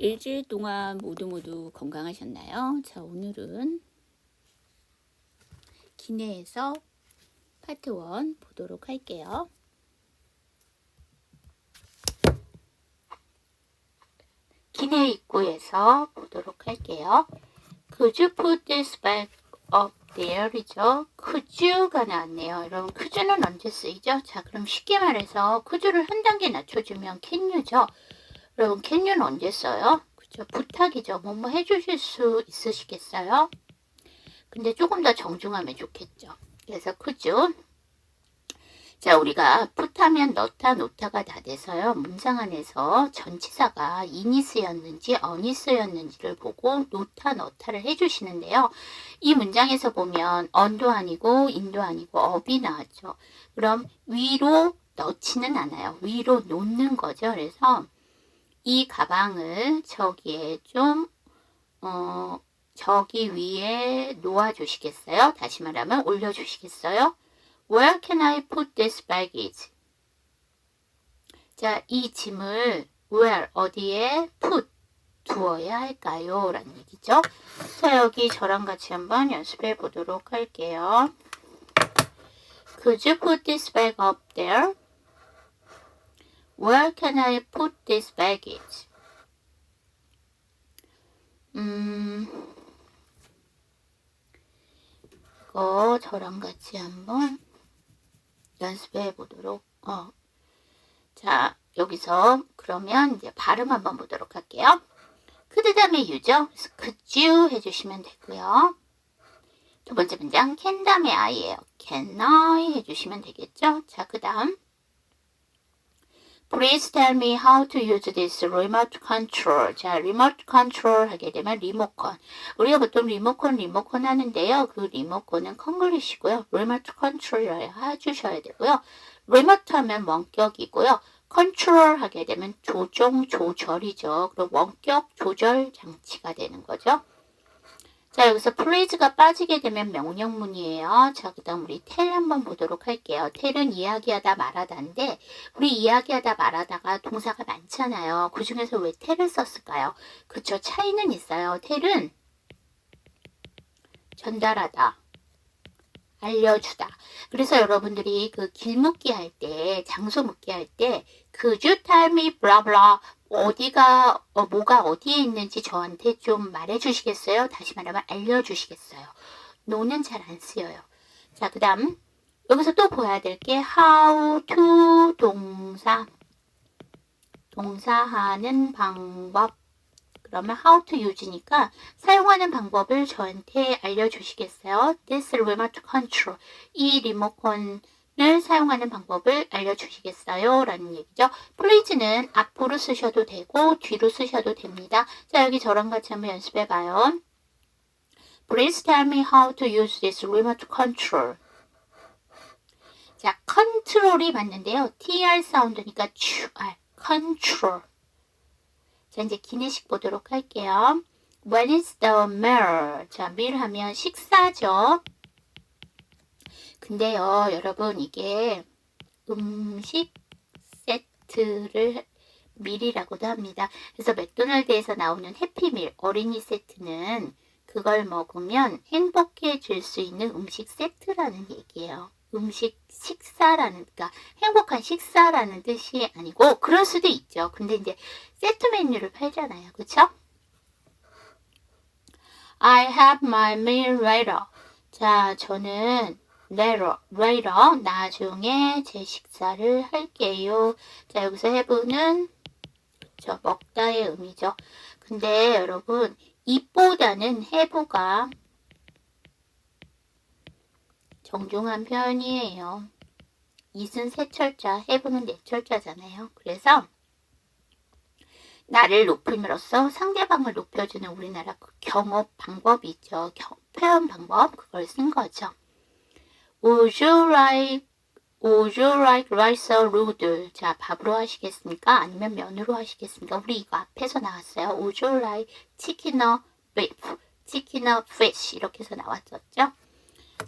일주일 동안 모두 모두 건강하셨나요? 자, 오늘은 기내에서 파트 1 보도록 할게요. 기내 입구에서 보도록 할게요. Could you put this back up there이죠. could가 나왔네요. 여러분, could는 언제 쓰이죠? 자, 그럼 쉽게 말해서 could를 한 단계 낮춰주면 can유죠. 여러분, can유는 언제 써요? 그죠? 부탁이죠. 뭐뭐 해주실 수 있으시겠어요? 근데 조금 더 정중하면 좋겠죠. 그래서 you 자, 우리가 풋하면 넣다, 놓다가 다 돼서요. 문장 안에서 전치사가 언이 쓰였는지를 보고 놓다, 넣다를 해주시는데요. 이 문장에서 보면 언도 아니고 인도 아니고 업이 나왔죠. 그럼 위로 넣지는 않아요. 위로 놓는 거죠. 그래서 이 가방을 저기에 좀, 어, 저기 위에 놓아주시겠어요? 다시 말하면 올려주시겠어요? Where can I put this baggage? 자, 이 짐을 where 어디에 put 두어야 할까요? 라는 얘기죠. 자, 여기 저랑 같이 한번 연습해 보도록 할게요. Could you put this bag up there? Where can I put this baggage? 음, 이거 저랑 같이 한번 연습해 보도록, 어. 자, 여기서 그러면 이제 발음 한번 보도록 할게요. 그 다음에 유죠. you 해주시면 되고요. 두 번째 문장 can 다음에 I예요. can I 해주시면 되겠죠. 자, 그 다음 Please tell me how to use this remote control. 자, remote control 하게 되면 리모컨. 우리가 보통 리모컨, 리모컨 하는데요. 그 리모컨은 콩글리시고요. remote control 해주셔야 되고요. remote 하면 원격이고요. 컨트롤 하게 되면 조종, 조절이죠. 그럼 원격 조절 장치가 되는 거죠. 자, 여기서 please가 빠지게 되면 명령문이에요. 자, 그 다음 우리 tell 한번 보도록 할게요. tell은 이야기하다 말하다인데, 우리 이야기하다 말하다가 동사가 많잖아요. 그 중에서 왜 tell을 썼을까요? 그쵸, 차이는 있어요. tell은 전달하다. 알려주다. 그래서 여러분들이 그 길 묻기 할 때, 장소 묻기 할 때, could you tell me blah blah 어디가 어, 뭐가 어디에 있는지 저한테 좀 말해주시겠어요? 다시 말하면 알려주시겠어요? 노는 잘 안 쓰여요. 자, 그 다음 여기서 또 보여야 될 게 how to 동사 동사하는 방법 그러면 how to use니까 사용하는 방법을 저한테 알려주시겠어요? This remote control 이 리모컨 을 사용하는 방법을 알려주시겠어요? 라는 얘기죠. please는 앞으로 쓰셔도 되고 뒤로 쓰셔도 됩니다. 자 여기 저랑 같이 한번 연습해 봐요. Please tell me how to use this remote control. 자, 컨트롤이 맞는데요. tr 사운드니까 qr, control. 자, 이제 기내식 보도록 할게요. When is the meal? 자, meal 하면 식사죠. 근데요, 여러분, 이게 음식 세트를 밀이라고도 합니다. 그래서 맥도날드에서 나오는 해피밀 어린이 세트는 그걸 먹으면 행복해질 수 있는 음식 세트라는 얘기예요. 음식 식사라는 그러니까 행복한 식사라는 뜻이 아니고 그럴 수도 있죠. 근데 이제 세트 메뉴를 팔잖아요. 그렇죠? I have my meal later. 자, 저는 later, later, 나중에 제 식사를 할게요. 자, 여기서 have는 저 먹다의 의미죠. 근데 여러분, 입보다는 have가 정중한 표현이에요. it은 세 철자, have는 네 철자잖아요. 그래서 나를 높임으로써 상대방을 높여주는 우리나라 그 경업 방법이 있죠. 경, 표현 방법, 그걸 쓴 거죠. Would you like, would you like rice or noodle? 자, 밥으로 하시겠습니까? 아니면 면으로 하시겠습니까? 우리 이거 앞에서 나왔어요. Would you like chicken or beef? chicken or fish? 이렇게 해서 나왔었죠.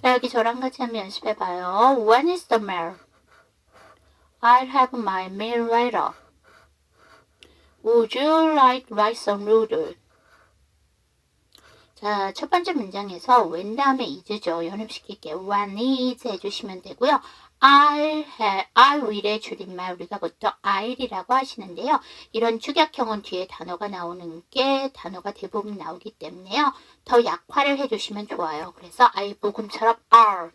자, 여기 저랑 같이 한번 연습해봐요. When is the meal? I'll have my meal later. Would you like rice or noodle? 자, 첫 번째 문장에서 when 다음에 is죠. 연습시킬게요. when is 해주시면 되고요. I'll have, I will의 줄임말 우리가 보통 I'이라고 하시는데요. 이런 축약형은 뒤에 단어가 나오는 게 단어가 대부분 나오기 때문에요. 더 약화를 해주시면 좋아요. 그래서 I 부금처럼 are.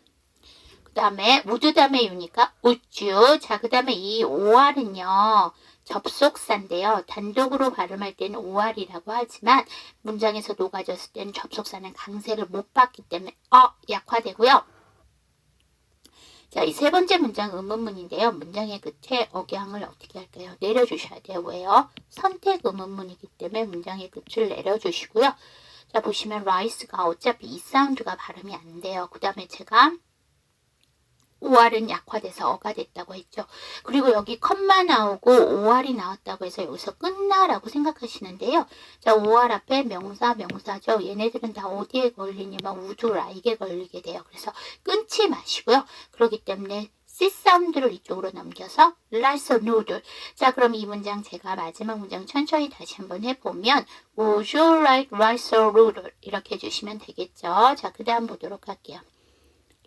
그 다음에 would 다음에 유니까 you. 자, 그 다음에 이 or은요. 접속사인데요. 단독으로 발음할 때는 or이라고 하지만 문장에서 녹아졌을 때는 접속사는 강세를 못 받기 때문에 어 약화되고요. 자, 이 세 번째 문장 의문문인데요. 문장의 끝에 억양을 어떻게 할까요? 내려주셔야 돼요. 왜요? 선택 의문문이기 때문에 문장의 끝을 내려주시고요. 자, 보시면 rice가 어차피 이 사운드가 발음이 안 돼요. 그 다음에 제가 OR은 약화돼서 어가 됐다고 했죠. 그리고 여기 컴마 나오고 OR이 나왔다고 해서 여기서 끝나라고 생각하시는데요. 자, OR 앞에 명사, 명사죠. 얘네들은 다 어디에 걸리냐면 우주 라이게 걸리게 돼요. 그래서 끊지 마시고요. 그렇기 때문에 C 사운드를 이쪽으로 넘겨서 or noodle. 자, 그럼 이 문장 제가 마지막 문장 천천히 다시 한번 해보면 Would you like rice or noodle? 이렇게 해주시면 되겠죠. 자, 그 다음 보도록 할게요.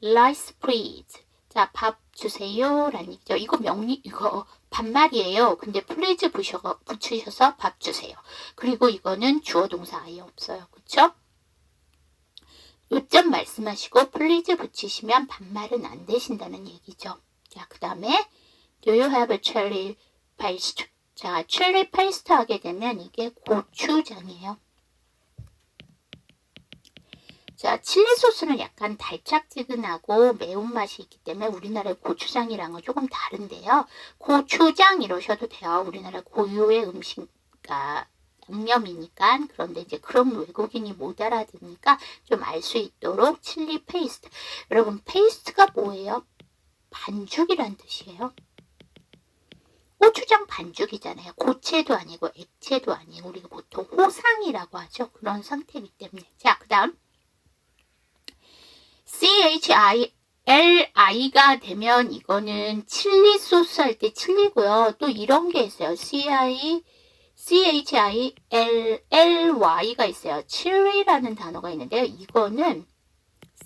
rice please. 자, 밥 주세요. 라는 얘기죠. 이거 명리, 이거 반말이에요. 근데 플레이즈 부셔, 붙이셔서 밥 주세요. 그리고 이거는 주어 동사 아예 없어요. 그쵸? 요점 말씀하시고 플리즈 붙이시면 반말은 안 되신다는 얘기죠. 자, 그 다음에 Do you have a chili paste? 자, 칠리 페이스트 하게 되면 이게 고추장이에요. 자, 칠리 소스는 약간 달짝지근하고 매운맛이 있기 때문에 우리나라의 고추장이랑은 조금 다른데요. 고추장 이러셔도 돼요. 우리나라 고유의 음식, 가 양념이니까 그런데 이제 그런 외국인이 못 알아듣니까 좀 알 수 있도록 칠리 페이스트. 여러분 페이스트가 뭐예요? 반죽이란 뜻이에요. 고추장 반죽이잖아요. 고체도 아니고 액체도 아니고 우리가 보통 호상이라고 하죠. 그런 상태이기 때문에. 자, 그 다음 CHILI가 되면 이거는 칠리 소스 할 때 칠리고요. 또 이런 게 있어요. CI, CHILLY가 있어요. 칠리라는 단어가 있는데요. 이거는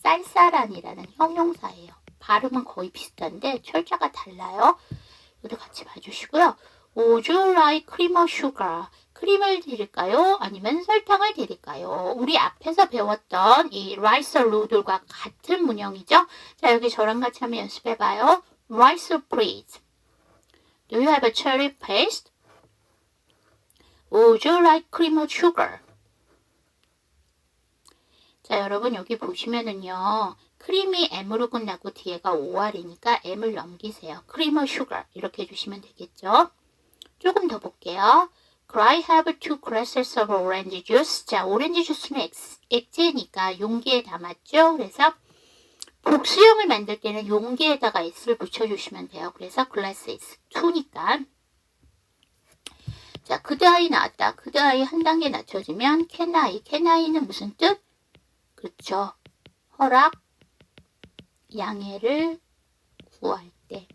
쌀쌀한이라는 형용사예요. 발음은 거의 비슷한데 철자가 달라요. 이것도 같이 봐주시고요. Would you like cream or sugar? 크림을 드릴까요? 아니면 설탕을 드릴까요? 우리 앞에서 배웠던 이 rice noodle과 같은 문형이죠? 자, 여기 저랑 같이 한번 연습해봐요. rice please. Do you have a cherry paste? Would you like cream or sugar? 자, 여러분 여기 보시면은요. 크림이 M으로 끝나고 뒤에가 OR이니까 M을 넘기세요. 크림 or sugar 이렇게 해주시면 되겠죠? 조금 더 볼게요. I have two glasses of orange juice? 자, 오렌지 주스는 액, 액체니까 용기에 담았죠. 그래서 복수형을 만들 때는 용기에다가 S를 붙여주시면 돼요. 그래서 glasses 2니까 자, could I 나왔다. could I 한 단계 낮춰지면 can I, can I는 무슨 뜻? 그렇죠. 허락, 양해를 구할 때.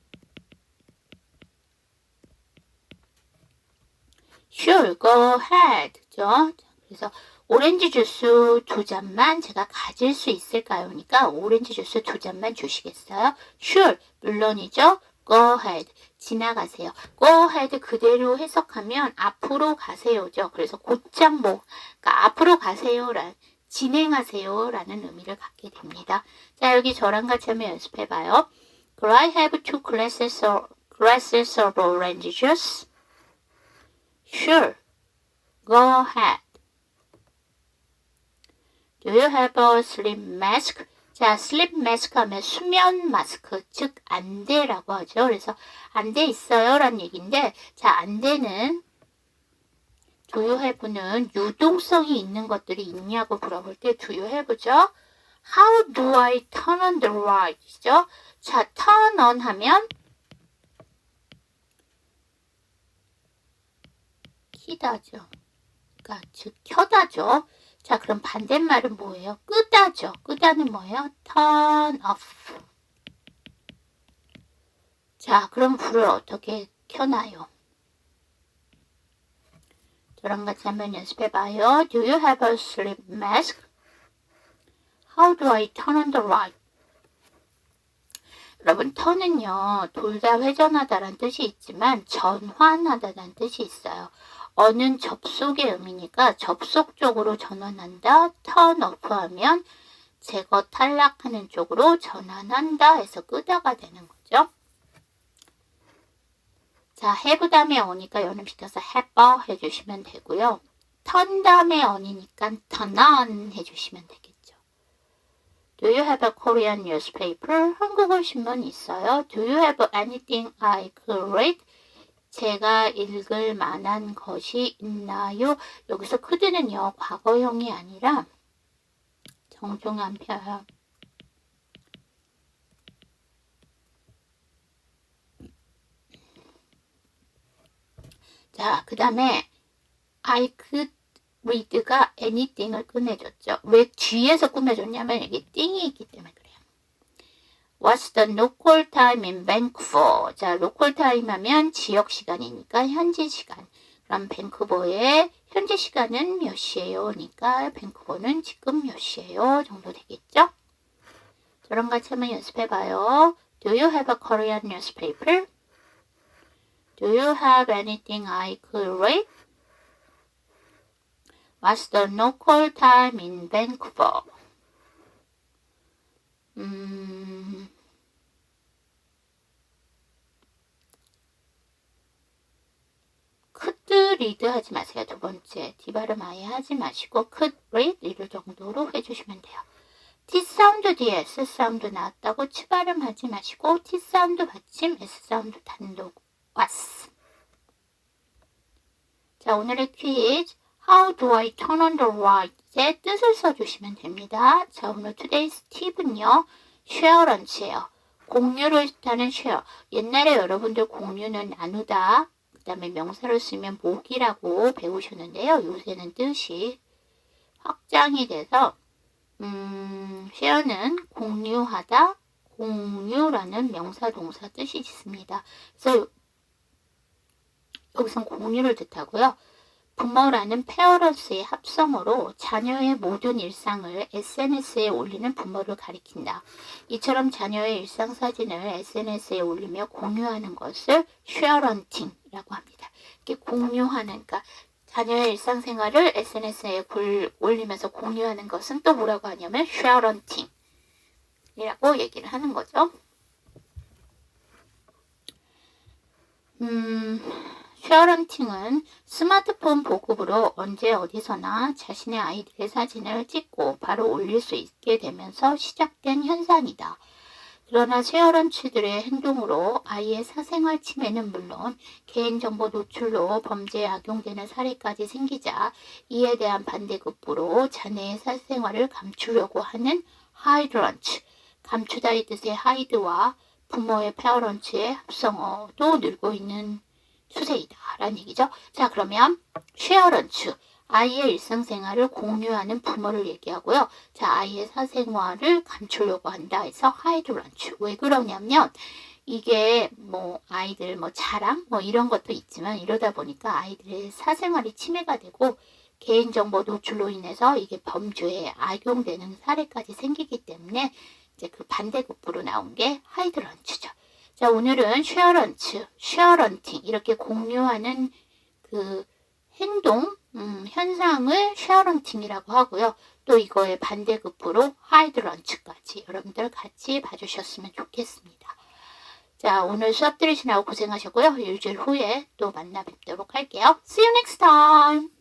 Sure, go ahead. 죠? 그래서 오렌지 주스 두 잔만 제가 가질 수 있을까요? 그러니까 오렌지 주스 두 잔만 주시겠어요? Sure, 물론이죠. Go ahead. 지나가세요. Go ahead 그대로 해석하면 앞으로 가세요죠. 그래서 곧장 뭐, 그러니까 앞으로 가세요란 진행하세요라는 의미를 갖게 됩니다. 자, 여기 저랑 같이 한번 연습해봐요. Could I have two glasses of, glasses of orange juice? Sure. Go ahead. Do you have a sleep mask? 자, sleep mask 하면 수면 마스크, 즉, 안 돼라고 하죠. 그래서, 안돼 있어요. 라는 얘기인데, 자, 안 돼는, do you have는 유동성이 있는 것들이 있냐고 물어볼 때, have죠? How do I turn on the light죠? 자, turn on 하면, 키다죠. 그러니까 즉 켜다죠. 자, 그럼 반대말은 뭐예요? 끄다죠. 끄다는 뭐예요? turn off. 자, 그럼 불을 어떻게 켜나요? 저랑 같이 한번 연습해봐요. Do you have a sleep mask? How do I turn on the light? 여러분, 턴은요, 돌다 회전하다라는 뜻이 있지만 전환하다라는 뜻이 있어요. 어는 접속의 의미니까 접속 쪽으로 전환한다. 턴 오프 하면 제거 탈락하는 쪽으로 전환한다 해서 끄다가 되는 거죠. 자, have 다음에 어니까 연음시켜서 have 해주시면 되고요. 턴 다음에 어니니까 turn 해주시면 되겠죠. Do you have a Korean newspaper? 한국어 신문 있어요. Do you have anything I could read? 제가 읽을 만한 것이 있나요? 여기서 could는요, 과거형이 아니라 정중한 표현. 자, 그 다음에 I could read가 anything을 꺼내줬죠. 왜 뒤에서 꾸며줬냐면 여기 띵이 있기 때문에. What's the local time in Vancouver? 자, local time 하면 지역 시간이니까 현지 시간. 그럼 밴쿠버의 현지 시간은 몇 시예요? 그러니까 밴쿠버는 지금 몇 시예요? 정도 되겠죠? 저랑 같이 한번 연습해 봐요. Do you have a Korean newspaper? Do you have anything I could read? What's the local time in Vancouver? 음, read 하지 마세요. 두 번째. 디발음 아예 하지 마시고 could read 이를 정도로 해주시면 돼요. T 사운드 뒤에 S 사운드 나왔다고 치 발음 하지 마시고 T 사운드 받침 S 사운드 단독 왔어. 자, 오늘의 퀴즈. How do I turn on the light의 뜻을 써주시면 됩니다. 자, 오늘 today's 팁은요. share lunch예요. 공유를 뜻하는 share. 옛날에 여러분들 공유는 나누다. 그 다음에 명사를 쓰면 목이라고 배우셨는데요. 요새는 뜻이 확장이 돼서 음, share는 공유하다, 공유라는 명사 동사 뜻이 있습니다. 그래서 여기선 공유를 뜻하고요. 부모라는 페어런스의 합성어로 자녀의 모든 일상을 SNS에 올리는 부모를 가리킨다. 이처럼 자녀의 일상 사진을 SNS에 올리며 공유하는 것을 쉐어런팅이라고 합니다. 이렇게 공유하는, 그러니까 자녀의 일상생활을 SNS에 올리면서 공유하는 것은 또 뭐라고 하냐면 쉐어런팅이라고 얘기를 하는 거죠. 음, 쉐어런팅은 스마트폰 보급으로 언제 어디서나 자신의 아이들의 사진을 찍고 바로 올릴 수 있게 되면서 시작된 현상이다. 그러나 쉐어런치들의 행동으로 아이의 사생활 침해는 물론 개인정보 노출로 범죄에 악용되는 사례까지 생기자 이에 대한 반대급부로 자네의 사생활을 감추려고 하는 하이드런치, 감추다의 뜻의 하이드와 부모의 페어런치의 합성어도 늘고 있는 추세이다라는 얘기죠. 자 그러면 쉐어런츠 아이의 일상생활을 공유하는 부모를 얘기하고요. 자 아이의 사생활을 감추려고 한다 해서 하이드런츠 왜 그러냐면 이게 뭐 아이들 뭐 자랑 뭐 이런 것도 있지만 이러다 보니까 아이들의 사생활이 침해가 되고 개인정보 노출로 인해서 이게 범죄에 악용되는 사례까지 생기기 때문에 이제 그 반대급부로 나온 게 하이드런츠죠. 자, 오늘은 쉐어런츠, 쉐어런팅 이렇게 공유하는 그 행동, 음, 현상을 쉐어런팅이라고 하고요. 또 이거의 반대급부로 하이드런츠까지 여러분들 같이 봐주셨으면 좋겠습니다. 자, 오늘 수업 들으시느라고 고생하셨고요. 일주일 후에 또 만나 뵙도록 할게요. See you next time!